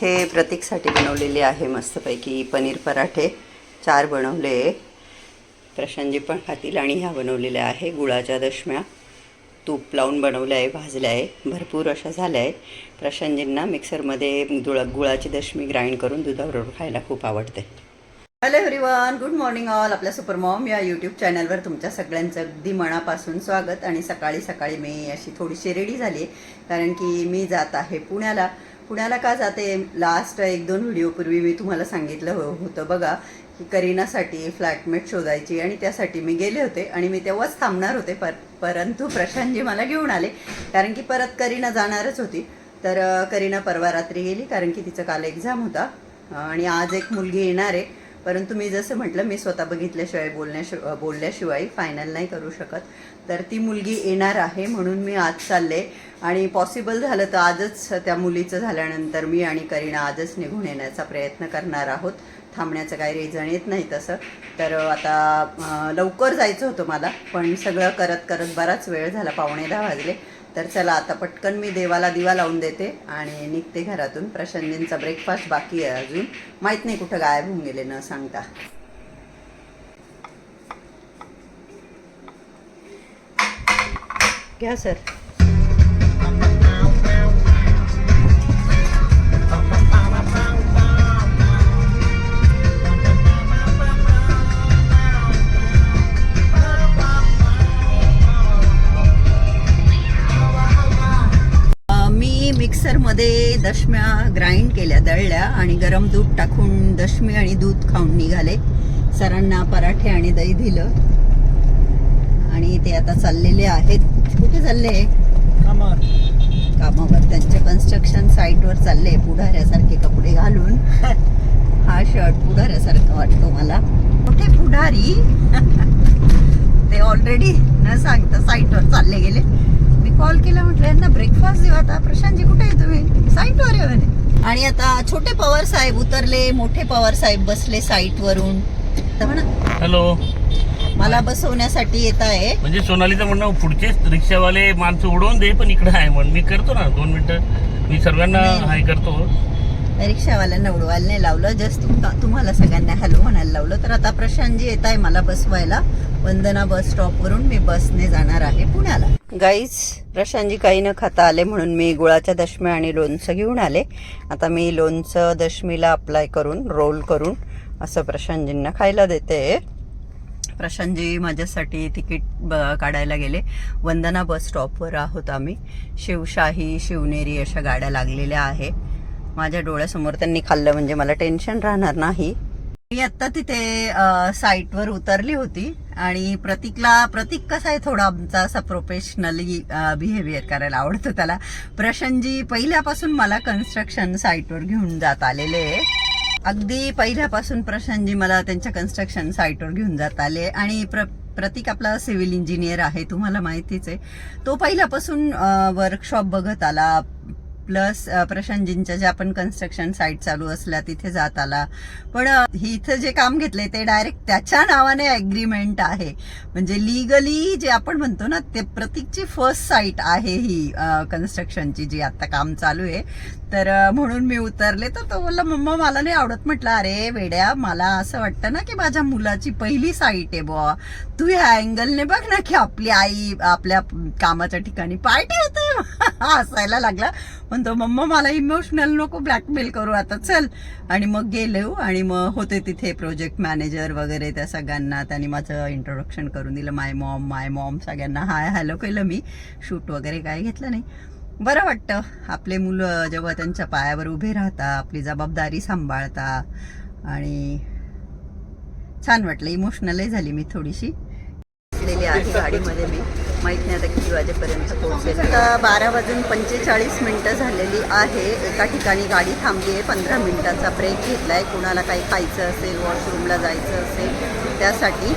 हे प्रतीकसाठी बनवलेले आहे मस्तपैकी पनीर पराठे. चार बनवले. प्रशांतजी पण खातील आणि ह्या बनवलेल्या आहे गुळाच्या दशम्या. तूप लावून बनवलं आहे भाजल्या आहे. भरपूर अशा झाल्या आहे प्रशांतजींना मिक्सरमध्ये गुळा गुळाची दशमी ग्राइंड करून दुधाबरोबर खायला खूप आवडते. Hello everyone good morning all आपल्या सुपर मॉम या यूट्यूब चॅनलवर तुमच्या सगळ्यांचं अगदी मनापासून स्वागत. आणि सकाळी सकाळी मी अशी थोडीशी रेडी झाली कारण की मी जात आहे पुण्याला. पुण्याला का जाते? लास्ट एक दोन व्हिडिओपूर्वी मी तुम्हाला सांगितलं हो- होतं बघा की करीनासाठी फ्लॅटमेट शोधायची आणि त्यासाठी मी गेले होते आणि मी तेव्हाच थांबणार होते पर परंतु प्रशांतजी मला घेऊन आले कारण की परत करीना जाणारच होती. तर करीना परवा रात्री गेली कारण की तिचं काल एक्झाम होता. आणि आज एक मुलगी येणार आहे. परंतु मी जसं म्हटलं मी स्वतः बघितल्याशिवाय बोलण्याशिवाय बोलल्याशिवाय फायनल नाही करू शकत. तर ती मुलगी येणार आहे म्हणून मी आज चालले. आणि पॉसिबल झालं तर आजच त्या मुलीचं झाल्यानंतर मी आणि करीना आजच निघून येण्याचा प्रयत्न करणार आहोत. थांबण्याचं काही रिझन येत नाही तसं. तर आता लवकर जायचं होतं मला पण सगळं करत करत बराच वेळ झाला पावणे दहा वाजले. तर चला आता पटकन मी देवाला दिवा लावून देते आणि निघते घरातून. प्रशांतींचा ब्रेकफास्ट बाकी आहे अजून. माहीत नाही कुठं गायब होऊन गेले न सांगता. घ्या सर मिक्सरमध्ये दशम्या ग्राइंड केल्या दळल्या आणि गरम दूध टाकून दशमी आणि दूध खाऊन निघाले. सरांना पराठे आणि दही दिलं. आणि ते आता चाललेले आहेत. कुठे चालले? कामावर. त्यांच्या कन्स्ट्रक्शन साईटवर चालले. पुढाऱ्यासारखे कपडे घालून. हा शर्ट पुढाऱ्यासारखा वाटतो मला. कुठे पुढारी. ते ऑलरेडी न सांगता साईटवर चालले गेले. कॉल केला म्हटलं यांना ब्रेकफास्ट देऊ. आता प्रशांतजी कुठे आहे तुम्ही? साईटवर आहे म्हणे. आणि आता छोटे पवार साहेब उतरले मोठे पवार साहेब बसले साईटवरून तर म्हणा हॅलो मला बसवण्यासाठी येत आहे. म्हणजे सोनालीचं म्हणणं पुढचेच रिक्षावाले माणसं उडवून दे पण इकडे आहे. म्हणून मी करतो ना दोन मिनिटं. मी सर्वांना. हाय करतो. रिक्षावाल्यांना उडवायला नाही लावलं जस्ट तुम्हाला सगळ्यांना हॅलो म्हणायला लावलं. तर आता प्रशांतजी येत आहे मला बसवायला वंदना बस स्टॉपवरून मी बसने जाणार आहे पुण्याला. गाईज प्रशांतजी काही न खाता आले म्हणून मी गुळाच्या दशम्या आणि लोणचं घेऊन आले. आता मी लोणचं दशमीला अप्लाय करून रोल करून असं प्रशांतजींना खायला देते. प्रशांतजी माझ्यासाठी तिकीट ब- काढायला गेले. वंदना बस स्टॉपवर आहोत आम्ही. शिवशाही शिवनेरी अशा गाड्या लागलेल्या आहे. माझ्या डोळ्यासमोर त्यांनी खाल्लं म्हणजे मला टेन्शन राहणार नाही. मी आत्ता तिथे साईटवर उतरली होती आणि प्रतीकला प्रतीक कसा आहे थोडा आमचा असा प्रोफेशनली बिहेवियर करायला आवडतो त्याला. प्रशांतजी पहिल्यापासून मला कन्स्ट्रक्शन साईटवर घेऊन जात आलेले. अगदी पहिल्यापासून प्रशांतजी मला त्यांच्या कन्स्ट्रक्शन साईटवर घेऊन जात आले आणि प्र प्रतीक आपला सिव्हिल इंजिनियर आहे तुम्हाला माहितीच आहे. तो पहिल्यापासून वर्कशॉप बघत आला. प्लस प्रशांतजींच्या ज्या पण कन्स्ट्रक्शन साईट चालू असल्या तिथे जात आला. पण ही इथं जे काम घेतलंय ते डायरेक्ट त्याच्या नावाने अग्रीमेंट आहे. म्हणजे लिगली जे आपण म्हणतो ना ते प्रतीकची फर्स्ट साईट आहे ही कन्स्ट्रक्शनची जी आता काम चालू आहे. तर म्हणून मी उतरले तर तो बोलला मम्मा मला नाही आवडत. म्हटलं अरे वेड्या मला असं वाटतं ना की माझ्या मुलाची पहिली साईट आहे बुवा. तू ह्या अँगलने बघ ना की आपली आई आपल्या कामाच्या ठिकाणी पाय ठेवते असायला लागला. म्हणतो मम्मा मला इमोशनल नको ब्लॅकमेल करू आता चल. आणि मग गेलो हो, आणि मग होते तिथे प्रोजेक्ट मॅनेजर वगैरे त्या सगळ्यांना त्यांनी माझं इंट्रोडक्शन करून दिलं माय मॉम माय मॉम सगळ्यांना. हाय हॅलो केलं मी. शूट वगैरे काय घेतलं नाही. बरं वाटतं. आपले मुलं जेव्हा त्यांच्या पायावर उभे राहता आपली जबाबदारी सांभाळता आणि छान वाटलं. इमोशनलही झाली मी थोडीशी. गाडीमध्ये मी. माहीत नाही आता किती वाजेपर्यंत पोहोचेल. आता बारा वाजून पंचेचाळीस मिनटं झालेली आहे. एका ठिकाणी गाडी थांबली आहे. पंधरा मिनटाचा ब्रेक घेतला आहे कुणाला काही खायचं असेल वॉशरूमला जायचं असेल त्यासाठी.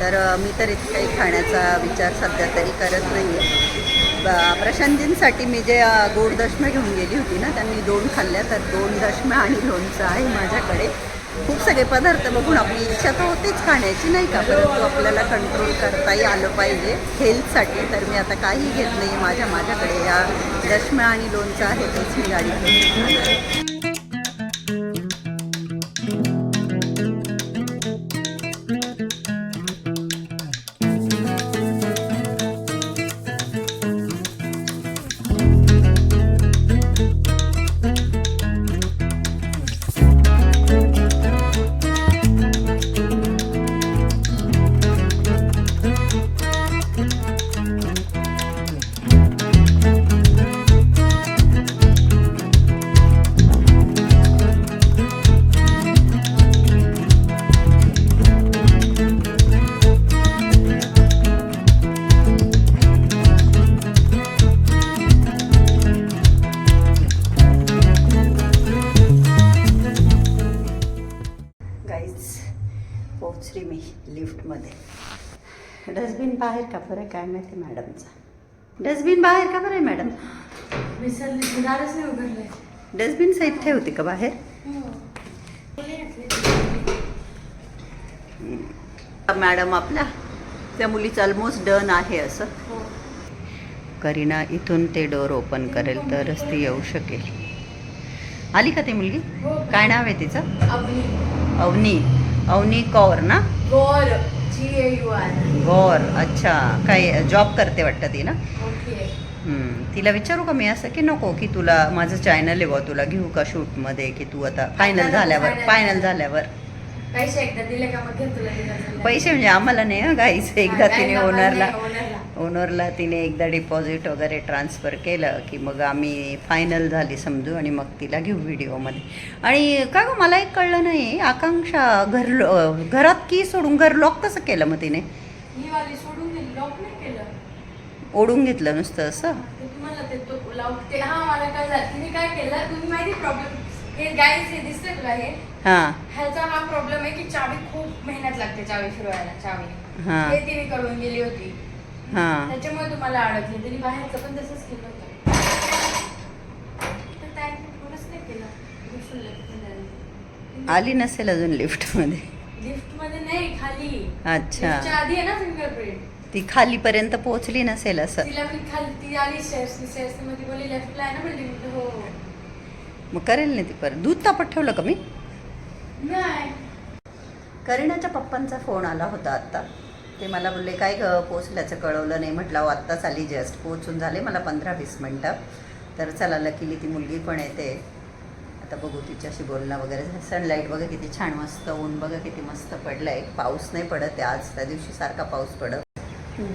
तर मी तर इथे काही खाण्याचा विचार सध्या तरी करत नाही आहे प्रशांतींसाठी मी जे गोड दशम्या घेऊन गेली होती ना त्यांनी दोन खाल्ल्या. तर दोन दशम्या आणि लोणचं आहे माझ्याकडे. खूप सगळे पदार्थ बघून आपली इच्छा तर होतीच खाण्याची नाही का? परंतु आपल्याला कंट्रोल करताही आलं पाहिजे हेल्थसाठी तर मी आता काही घेत नाही माझ्या माझ्याकडे या दशम्या आणि लोणचं आहे तेच मी गाडी डस्टबिन बाहेर का बरं? आहे काय माहिती मॅडमचा. डस्टबिन बाहेर का बरं आहे मॅडम? विसरले दारच नाही उघडले. डस्टबिन साईड ठेवते का बाहेर? मॅडम आपल्या त्या मुलीचं ऑलमोस्ट डन आहे असं. करीना इथून ते डोर ओपन करेल तरच ती येऊ शकेल. आली का ती मुलगी? हो. काय नाव आहे तिचं? अवनी. अवनी. अवनी कौर ना? गौर जी ए यू आर गौर अच्छा. काय जॉब करते वाटतं ती ना? तिला विचारू का मी असं की नको की तुला माझं चॅनल आहे बुवा तुला घेऊ का शूटमध्ये की तू आता फायनल झाल्यावर फायनल झालं. झाल्यावर. पैसे एकदा दिले का मग पैसे म्हणजे आम्हाला नाही हं गाईस एकदा तिने ओनरला ओनरला तिने एकदा डिपॉझिट वगैरे ट्रान्सफर केलं की मग आम्ही फायनल झाली समजू आणि मग तिला घेऊ व्हिडिओमध्ये आणि का गं मला एक कळलं नाही. आकांक्षा घर घरात की सोडून घर लॉक कसं केलं मग तिने? वाली सोडून दिली लॉक नाही केलं. ओढून घेतलं नुसतं असं? हा काय काय हे ह्याचा प्रॉब्लेम आहे की चावी खूप मेहनत लागते चावी फिरवायला चावी. हे. तिने करून गेली होती. हां. त्याच्यामुळे तुम्हाला अडकली. तिने बाहेरचं पण तसंच केलं होतं. तर त्याने थोडंच नाही केलं. दुसरं left मध्ये आली. नसेल अजून लिफ्टमध्ये. लिफ्टमध्ये नाही खाली. अच्छा. लिफ्टच्या आधी आहे ना फिंगरप्रिंट ती खालीपर्यंत पोहोचली नसेल असं. तिला मी खाली ती आली स्टेअर्स स्टेअर्समध्ये बोलली लेफ्टला आहे ना बिल्डिंग हो. मग करेल नाही ती परत. दूध तापत ठेवलं का मी? नाही. करीनाच्या पप्पांचा फोन आला होता आत्ता ते मला बोलले काय ग पोचल्याचं कळवलं नाही? म्हटलं हो आत्ताच आली जस्ट पोचून झाले मला पंधरा वीस मिनटं. तर चला लकीली ती मुलगी पण येते. आता बघू तिच्याशी बोलणं वगैरे. सनलाईट बघा किती छान मस्त ऊन बघा किती मस्त पडलं आहे पाऊस नाही पडत आहे आज त्या दिवशी सारखा पाऊस पडत.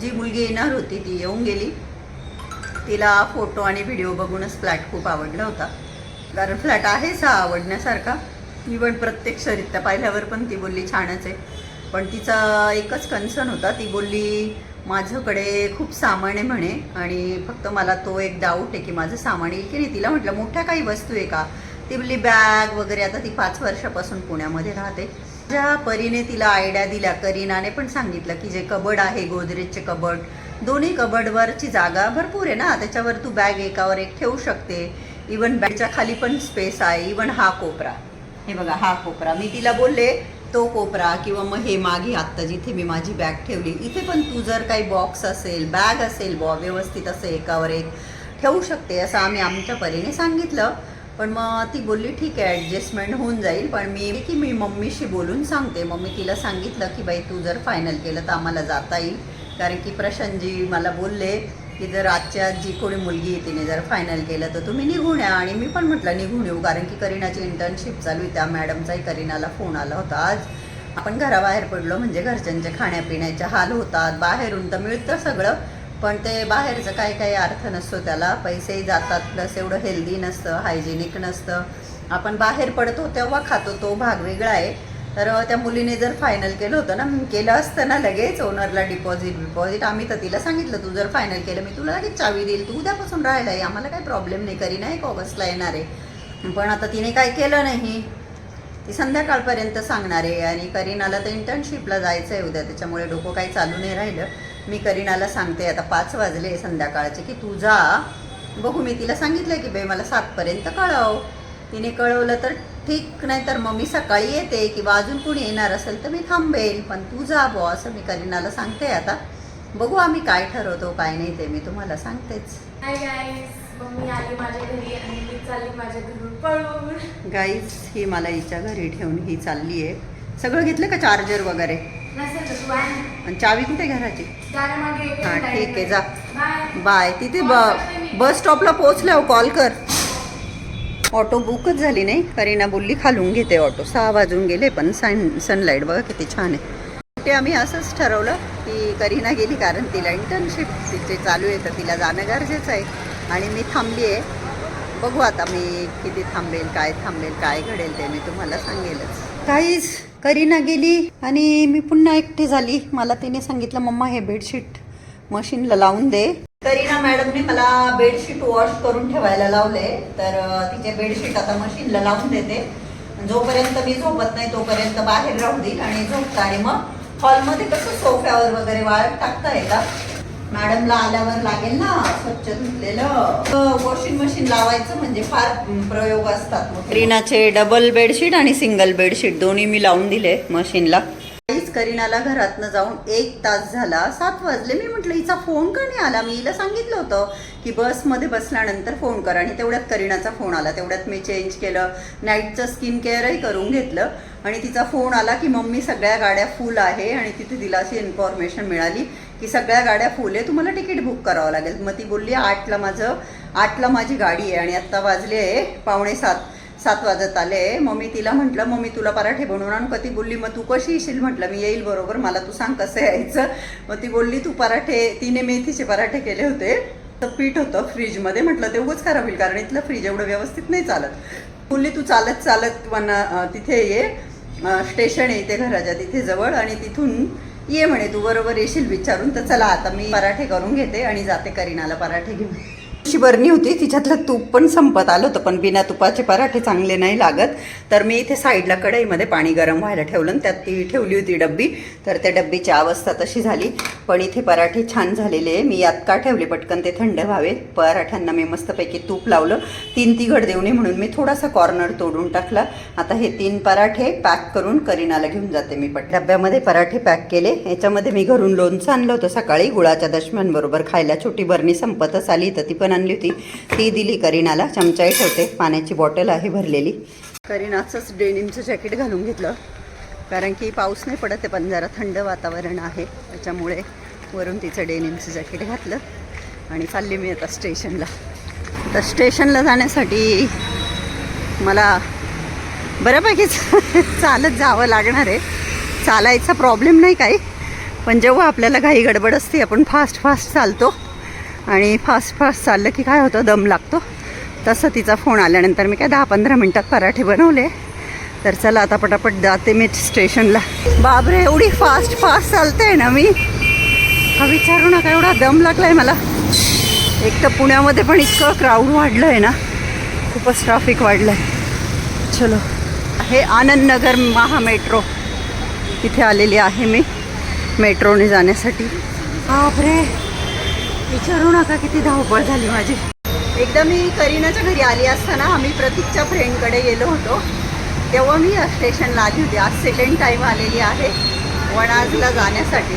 जी मुलगी येणार होती ती येऊन गेली. तिला फोटो आणि व्हिडिओ बघूनच फ्लॅट खूप आवडला होता. कारण फ्लॅट आहेच हा आवडण्यासारखा. इव्हन प्रत्यक्षरित्या पाहिल्यावर पण ती बोलली छानच आहे. पण तिचा एकच कन्सर्न होता. ती बोलली माझ्याकडे खूप सामान आहे म्हणे आणि फक्त मला तो एक डाऊट आहे की माझं सामान येईल की नाही. तिला म्हटलं मोठ्या काही वस्तू आहे का? ती बोलली बॅग वगैरे. आता ती पाच वर्षापासून पुण्यामध्ये राहते. ज्या परीने तिला आयडिया दिल्या करीनाने पण सांगितलं की जे कबड आहे गोदरेजचे कबड दोन्ही कबडवरची जागा भरपूर आहे ना. त्याच्यावर तू बॅग एकावर एक ठेवू शकते. इवन बॅगच्या खाली पण स्पेस आहे इवन हा कोपरा. हे बघा हा कोपरा. मी तिला बोलले तो कोपरा किंवा मग हे मागे आत्ता जिथे मी माझी बॅग ठेवली इथे पण तू जर काही बॉक्स असेल बॅग असेल बॉ व्यवस्थित असं एकावर एक ठेवू शकते असं आम्ही आमच्या परीने सांगितलं. पण मग ती बोलली ठीक आहे ॲडजस्टमेंट होऊन जाईल पण मी की मी मम्मीशी बोलून सांगते. मम्मी तिला सांगितलं की बाई तू जर फायनल केलं तर आम्हाला जाता येईल. कारण की प्रशांतजी मला बोलले की जर आजच्या जी कोणी मुलगी आहे तिने जर फायनल केलं तर तुम्ही निघून या. आणि मी पण म्हटलं निघून येऊ. कारण की करीनाची इंटर्नशिप चालू आहे. त्या मॅडमचाही करीनाला फोन आला होता. आज आपण घराबाहेर पडलो म्हणजे घरच्यांच्या खाण्यापिण्याचे हाल होतात. बाहेरून तर मिळतं सगळं पण ते बाहेरचं काही काही अर्थ नसतो त्याला. पैसेही जातात प्लस एवढं हेल्दी नसतं हायजेनिक नसतं. आपण बाहेर पडतो तेव्हा खातो. तो भाग वेगळा आहे. तर त्या मुलीने जर फायनल केलं होतं ना केलं असतं ना लगेच ओनरला डिपॉझिट बिपॉझिट आम्ही तर तिला सांगितलं तू जर फायनल केलं मी तुला लगेच चावी देईल. तू उद्यापासून राहायला आहे आम्हाला काही प्रॉब्लेम नाही. करी नाही ऑगस्टला येणार आहे? पण आता तिने काय केलं नाही. ती संध्याकाळपर्यंत सांगणार आहे. आणि करीनाला तर इंटर्नशिपला जायचं आहे उद्या. त्याच्यामुळे डोकं काही चालू नाही राहिलं. मी करीनाला सांगते. आता पाच वाजले संध्याकाळचे की तू जा. बघू मी तिला सांगितलं की बाई मला सातपर्यंत कळव. तिने कळवलं तर ठीक नाही तर मग मी सकाळी येते किंवा अजून कोणी येणार असेल तर मी थांबेल. पण तू जा बो असं मी करीनाला सांगते आता. बघू आम्ही काय ठरवतो काय नाही ते मी तुम्हाला सांगतेच. हाय गाईज ही मला हिच्या घरी ठेवून ही चालली आहे. सगळं घेतलं का चार्जर वगैरे. आणि. चावी कुठे घराची? हां ठीक आहे जा. बाय बाय तिथे ब बस स्टॉपला पोहोचल्यावर कॉल कर. ऑटो बुकच झाली नाही. करीना बोलली खालून घेते ऑटो. सहा वाजून गेले पण सन सनलाईट बघा किती छान आहे. ते आम्ही असंच ठरवलं की करीना गेली कारण तिला इंटर्नशिप तिचे चालू आहे तर तिला जाणं गरजेचं आहे. आणि मी थांबली आहे. बघू आता मी किती थांबेल काय थांबेल काय घडेल ते मी तुम्हाला सांगेलच. काहीच करीना गेली आणि मी पुन्हा एकटी झाली. मला तिने सांगितलं मम्मा हे बेडशीट मशीनला लावून दे. करीना मॅडमने मला बेडशीट वॉश करून ठेवायला लावले. तर तिचे बेडशीट आता मशीनला लावून देते. जोपर्यंत मी झोपत नाही तोपर्यंत बाहेर राहू देईल आणि झोपता. आणि मग हॉलमध्ये कसं सोफ्यावर वगैरे वाळत टाकता येतात मॅडमला आल्यावर लागेल ना स्वच्छ धुतलेलं. वॉशिंग मशीन लावायचं म्हणजे फार प्रयोग असतात. रीनाचे डबल बेडशीट आणि सिंगल बेडशीट दोन्ही मी लावून दिले मशीनला. करीनाला घरातनं जाऊन एक तास झाला. सात वाजले. मी म्हटलं हिचा फोन का नाही आला? मी हिला सांगितलं होतं की बसमध्ये बसल्यानंतर फोन कर. आणि तेवढ्यात करीनाचा फोन आला. तेवढ्यात मी चेंज केलं. नाईटचं स्किन केअरही करून घेतलं. आणि तिचा फोन आला की मम्मी सगळ्या गाड्या फुल आहे. आणि तिथे तिला अशी इन्फॉर्मेशन मिळाली की सगळ्या गाड्या फुल आहे. तुम्हाला तिकीट बुक करावं लागेल. मग ती बोलली आठला माझं आठला माझी गाडी आहे आणि आत्ता वाजले आहे पावणे सात. सात वाजत आले. मग मी तिला म्हटलं मग मी तुला पराठे बनवून आणू का? ती बोलली मग तू कशी येशील? म्हटलं मी येईल बरोबर मला तू सांग कसं यायचं. मग ती बोलली तू पराठे तिने मेथीचे पराठे केले होते. तर पीठ होतं फ्रीजमध्ये. म्हटलं ते खराब होईल कारण इथलं फ्रीज एवढं व्यवस्थित नाही चालत. बोलली तू चालत चालत वना तिथे ये. स्टेशन आहे इथे घराच्या तिथे जवळ आणि तिथून ये म्हणे. तू बरोबर येशील विचारून. तर चला आता मी पराठे करून घेते आणि जाते करीनाला पराठे घेऊन. अशी बरणी होती तिच्यातलं तूप पण संपत आलं होतं पण बिना तुपाचे पराठे चांगले नाही लागत. तर मी इथे साईडला कढईमध्ये पाणी गरम व्हायला ठेवलं आणि त्यात ती ठेवली होती डब्बी. तर त्या डब्बीची अवस्था तशी झाली. पण इथे पराठे छान झालेले आहे. मी यात का ठेवले? पटकन ते थंड व्हावे पराठ्यांना मी मस्तपैकी तूप लावलं. तीन तिघड देऊ नये म्हणून मी थोडासा कॉर्नर तोडून टाकला. आता हे तीन पराठे पॅक करून करीनाला घेऊन जाते मी पट डब्यामध्ये पराठे पॅक केले. याच्यामध्ये मी घरून लोणचं आणलं होतं सकाळी. गुळाच्या दशम्यांबरोबर खायला छोटी बरणी संपतच आली. तर ती पण आणली होती. ती दिली करीनाला. चमचाही ठेवते. पाण्याची बॉटल आहे भरलेली. करीनाचंच डेनिमचं जॅकेट घालून घेतलं. कारण की पाऊस नाही पडत आहे पण जरा थंड वातावरण आहे. त्याच्यामुळे वरून तिचं डेनिमचं जॅकेट घातलं आणि चालली मी आता स्टेशनला. तर स्टेशनला जाण्यासाठी मला बऱ्यापैकीच चालत जावं लागणार आहे. चालायचा प्रॉब्लेम नाही काही. पण जेव्हा आपल्याला घाई गडबड असते आपण फास्ट फास्ट चालतो. आणि फास्ट फास्ट चाललं की काय होतं दम लागतो. तसं तिचा फोन आल्यानंतर मी काय दहा पंधरा मिनटात पराठे बनवले. तर चला आता पटापट जाते मी स्टेशनला बापरे एवढी फास्ट फास्ट चालते ना मी. हा विचारू नका एवढा दम लागलाय मला. एक तर पुण्यामध्ये पण इतकं क्राऊड वाढलं आहे ना. खूपच ट्रॅफिक वाढलं आहे चलो. हे आनंदनगर महामेट्रो. तिथे आलेली आहे मी मेट्रोने जाण्यासाठी. बापरे. विचारू नका किती धावपळ झाली माझी. एकदा मी करीनाच्या घरी आली असताना आम्ही प्रतीकच्या फ्रेंडकडे गेलो होतो. तेव्हा मी या स्टेशनला आली होती. आज सेकंड टाईम आलेली आहे वणाजला जाण्यासाठी.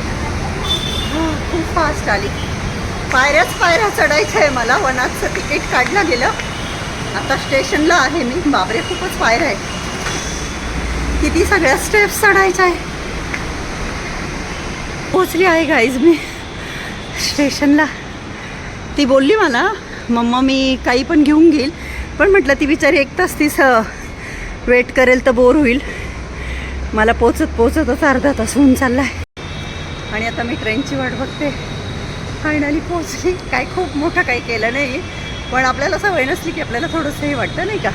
खूप फास्ट आली. पायऱ्याच पायऱ्या चढायच्या आहे मला. वनाचं तिकीट काढलं गेलं. आता स्टेशनला आहे मी. बाबरे खूपच पायऱ्या आहे किती सगळ्या स्टेप्स चढायच्या आहे पोचली आहे गाईज मी. स्टेशनला ती बोलली मला मम्मा मी काही पण घेऊन घेईल. पण म्हटलं ती बिचारी एक तास तीच वेट करेल तर बोर होईल. मला पोचत पोचतच अर्धा तास होऊन चालला आहे आणि आता मी ट्रेनची वाट बघते. फायनली पोचली. काय खूप मोठं काही केलं नाही. पण आपल्याला सवय नसली की आपल्याला थोडंसं हे वाटतं नाही का?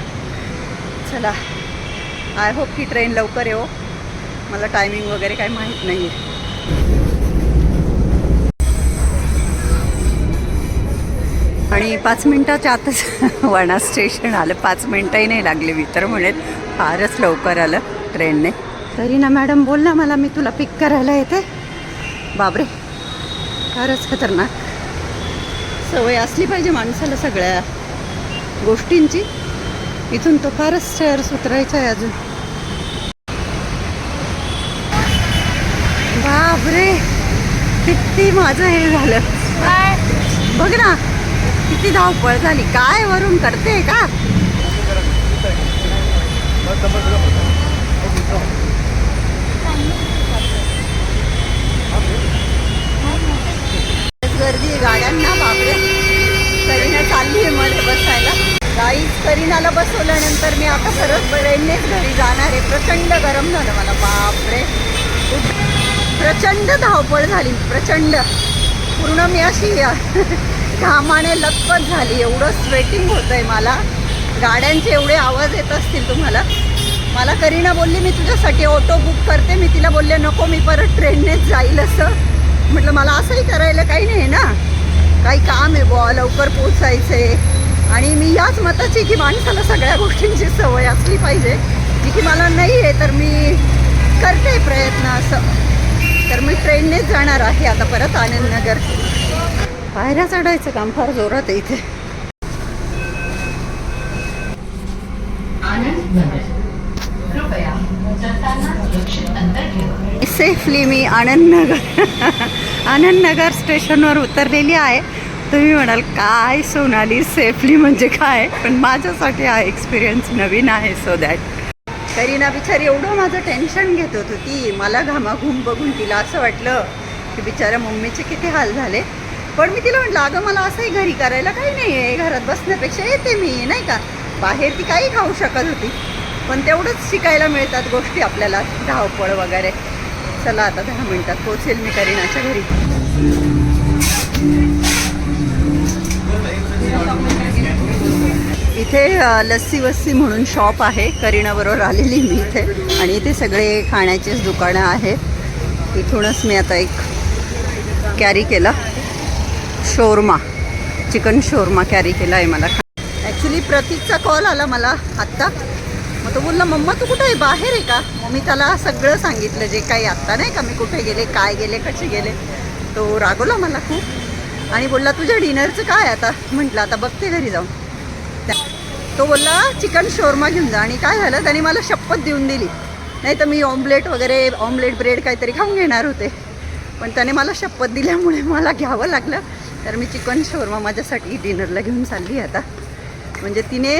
चला. आय होप की ट्रेन लवकर येऊ मला टायमिंग वगैरे काही माहीत नाही आहे आणि पाच मिनटाच्या आतच वाणा स्टेशन आलं. पाच मिनटंही नाही लागले मी तर म्हणेल फारच लवकर आलं ट्रेनने. तरी ना मॅडम बोलला मला मी तुला पिक करायला येते. बापरे फारच खतरनाक. सवय असली पाहिजे माणसाला सगळ्या गोष्टींची. इथून तो फारच स्टेअर्स उतरायचा आहे अजून. बापरे किती माझं हे झालं. बघ ना किती धावपळ झाली? काय वरून करते का? गर्दी गाड्यांना बापरे. करीना चालली आहे मध्ये बसायला. काहीच करीनाला बसवल्यानंतर मी आता परत बरेनेच घरी जाणार आहे. प्रचंड गरम झालं मला बापरे. प्रचंड धावपळ झाली प्रचंड. पूर्ण मी अशी घामाने लखपत झाली. एवढं स्वेटिंग होत आहे मला. गाड्यांचे एवढे आवाज येत असतील तुम्हाला. मला करीना बोलली मी तुझ्यासाठी ऑटो बुक करते. मी तिला बोलले नको मी परत ट्रेननेच जाईल असं. म्हटलं मला असंही करायला काही नाही ना. काही काम आहे बुवा लवकर पोचायचं आहे आणि मी याच मताची की माणसाला सगळ्या गोष्टींची सवय असली पाहिजे. जी की मला नाही आहे तर मी करते प्रयत्न असं. तर मी ट्रेननेच जाणार आहे आता परत आनंदनगर. पायऱ्या चढायचं काम फार जोरात आहे इथे. सेफली मी आनंदनगर आनंदनगर स्टेशनवर उतरलेली आहे. तुम्ही म्हणाल काय सोनाली सेफली म्हणजे काय? पण माझ्यासाठी हा एक्सपिरियन्स नवीन आहे सो दॅट करीना बिचारी एवढं माझं टेन्शन घेत होत. होती मला घामाघूम बघून तिला असं वाटलं की बिचाऱ्या मम्मीचे किती हाल झाले. पण मी तिला म्हटलं अगं मला असंही घरी करायला काही नाही आहे घरात बसण्यापेक्षा येते मी नाही का? बाहेर ती काही खाऊ शकत होती. पण तेवढंच शिकायला मिळतात गोष्टी आपल्याला धावपळ वगैरे. चला आता दहा मिनटात पोचेल मी करीनाच्या घरी. इथे लस्सी वस्सी म्हणून शॉप आहे. करीनाबरोबर आलेली मी इथे. आणि इथे सगळे खाण्याचेच दुकानं आहेत. इथूनच मी आता एक कॅरी केला. शोरमा चिकन शोरमा कॅरी केला आहे मला. ॲक्च्युली प्रतीकचा कॉल आला मला आत्ता. मग तो बोलला मम्मा तू कुठं आहे? बाहेर आहे का? मग मी त्याला सगळं सांगितलं जे काही आत्ता नाही का मी कुठे गेले काय गेले कसे गेले? तो रागवला मला खूप. आणि बोलला तुझ्या डिनरचं काय आता? म्हटलं आता बघते घरी जाऊन. त्या- तो बोलला चिकन शोरमा घेऊन जा. आणि काय झालं त्याने मला शपथ देऊन दिली. नाही तर मी ऑमलेट वगैरे ऑमलेट ब्रेड काहीतरी खाऊन घेणार होते. पण त्याने मला शपथ दिल्यामुळे मला घ्यावं लागलं. तर मी चिकन शोरमा माझ्यासाठी डिनरला घेऊन चालली आता. म्हणजे तिने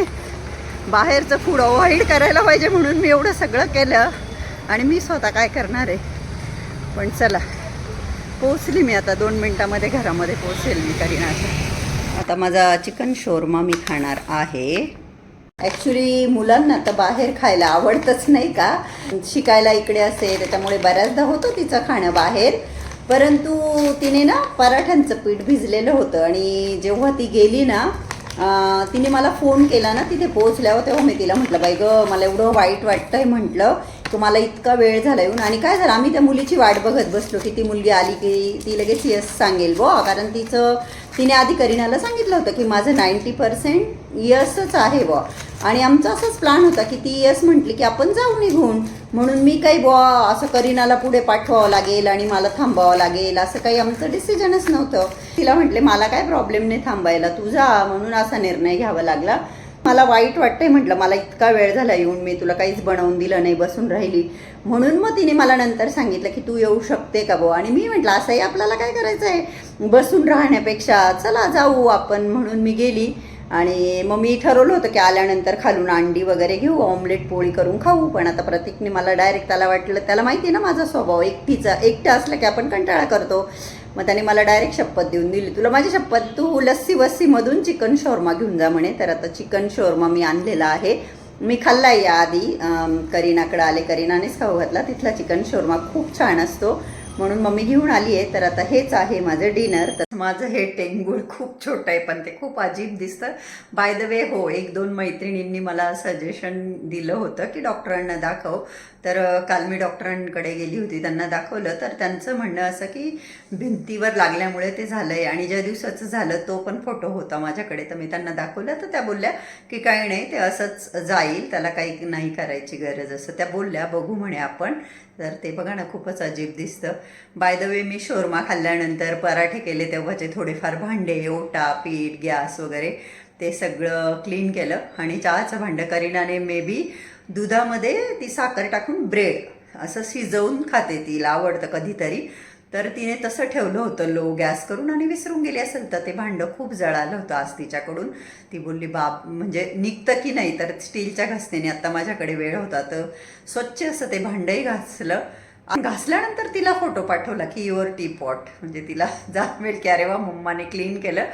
बाहेरचं फूड अवॉइड करायला पाहिजे म्हणून मी एवढं सगळं केलं आणि मी स्वतः काय करणार आहे? पण चला पोचली मी आता. दोन मिनटामध्ये घरामध्ये पोचेल मी करीनाच्या आता. माझा चिकन शोरमा मी खाणार आहे. ॲक्च्युली मुलांना तर बाहेर खायला आवडतंच नाही का? शिकायला इकडे असे त्याच्यामुळे बऱ्याचदा होतं तिचं खाणं बाहेर. परंतु तिने ना पराठ्यांचं पीठ भिजलेलं होतं आणि जेव्हा ती गेली ना तिने मला फोन केला ना तिथे पोहोचल्यावर तेव्हा मी तिला म्हटलं बाई गं मला एवढं वाईट वाटतंय म्हटलं तुम्हाला इतका वेळ झाला येऊन. आणि काय झालं आम्ही त्या मुलीची वाट बघत बसलो की ती मुलगी आली की ती लगेच यस सांगेल बो कारण तिचं तिने आधी करीनाला सांगितलं होतं की माझं नाईंटी पर्सेंट यसच आहे बुवा. आणि आमचा असाच प्लॅन होता की ती यस म्हटली की आपण जाऊ निघून. म्हणून मी काही बुवा असं करीनाला पुढे पाठवावं लागेल आणि मला थांबावं लागेल असं काही आमचं डिसिजनच नव्हतं. तिला म्हटले मला काय प्रॉब्लेम नाही थांबायला. तू जा. म्हणून असा निर्णय घ्यावा लागला. मला वाईट वाटतंय म्हटलं मला इतका वेळ झाला येऊन मी तुला काहीच बनवून दिलं नाही बसून राहिली. म्हणून मग तिने मला नंतर सांगितलं की तू येऊ शकते का भाऊ आणि मी म्हटलं असंही आपल्याला काय करायचं आहे बसून राहण्यापेक्षा चला जाऊ आपण म्हणून मी गेली. आणि मग मी ठरवलं होतं की आल्यानंतर खालून अंडी वगैरे घेऊ ऑमलेट पोळी करून खाऊ. पण आता प्रतीकने मला डायरेक्ट त्याला वाटलं त्याला माहिती आहे ना माझा स्वभाव एकटीचा एकटा असला की आपण कंटाळा करतो. मग त्याने मला डायरेक्ट शपथ देऊन दिली. तुला माझी शपथ तू लस्सी वस्सीमधून चिकन शोरमा घेऊन जा म्हणे. तर आता चिकन शोरमा मी आणलेला आहे. मी खाल्ला या आधी. करीनाकडं आले. करीनानेच खाऊ घातला. तिथला चिकन शोरमा खूप छान असतो. म्हणून मम्मी घेऊन आली आहे तर आता हेच आहे माझं डिनर तर माझं हे टेंगूळ खूप छोटं आहे पण ते खूप अजीब दिसतं. बाय द वे हो एक दोन मैत्रिणींनी मला सजेशन दिलं होतं की डॉक्टरांना दाखव. तर काल मी डॉक्टरांकडे गेली होती त्यांना दाखवलं. तर त्यांचं म्हणणं असं की भिंतीवर लागल्यामुळे ते झालं आहे आणि ज्या दिवसाचं झालं तो पण फोटो होता माझ्याकडे. तर मी त्यांना दाखवलं तर त्या बोलल्या की काही नाही ते असंच जाईल त्याला काही नाही करायची गरज. असं त्या बोलल्या बघू म्हणे आपण. तर ते बघा ना खूपच अजीब दिसतं. बाय द वे मी शोरमा खाल्ल्यानंतर पराठे केले तेव्हाचे थोडेफार भांडे ओटा पीठ गॅस वगैरे ते सगळं क्लीन केलं आणि चहाचं भांडं करीनाने मे बी दुधामध्ये ती साखर टाकून ब्रेड असं शिजवून खाते तिला आवडतं कधीतरी. तर तिने तसं ठेवलं होतं लो गॅस करून आणि विसरून गेली असेल तर ते भांडं खूप जळालं होतं आज तिच्याकडून. ती बोलली बाप म्हणजे निघतं की नाही? तर स्टीलच्या घासणीने आत्ता माझ्याकडे वेळ होता तर स्वच्छ असं ते भांडंही घासलं. घासल्यानंतर तिला फोटो पाठवला की युअर टी पॉट म्हणजे तिला जाणवेल की अरे वा मम्माने क्लीन केलं.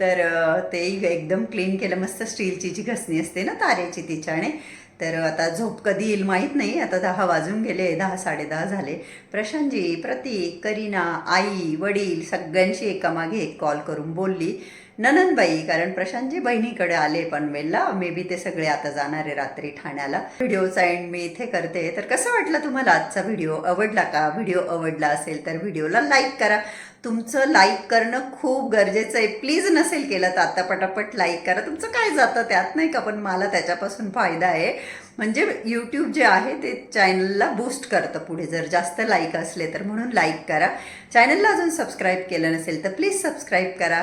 तर ते तेही एकदम क्लीन केलं. मस्त स्टीलची जी घसणी असते ना तारेची तिच्याने तर आता झोप कधी येईल माहीत नाही. आता दहा वाजून गेले दहा साडेदहा झाले. प्रशांतजी प्रतीक करीना आई वडील सगळ्यांशी एकामागे एक कॉल करून बोलली. ननंदबाई कारण प्रशांतजी बहिणीकडे आले पनवेलला मे बी ते सगळे आता जाणार आहे रात्री ठाण्याला. व्हिडिओचा एंड मी इथे करते. तर कसं वाटलं तुम्हाला आजचा व्हिडिओ आवडला का? व्हिडिओ आवडला असेल तर व्हिडिओला लाईक करा. तुमचं लाईक करणं खूप गरजेचं आहे. प्लीज नसेल केलं तर आता पटापट लाईक करा. तुमचं काय जातं त्यात? नाही का? पण मला त्याच्यापासून फायदा आहे. म्हणजे यूट्यूब जे आहे ते चॅनलला बूस्ट करतं पुढे. जर जास्त लाईक असले तर म्हणून लाईक करा. चॅनलला अजून सबस्क्राईब केलं नसेल तर प्लीज सबस्क्राईब करा.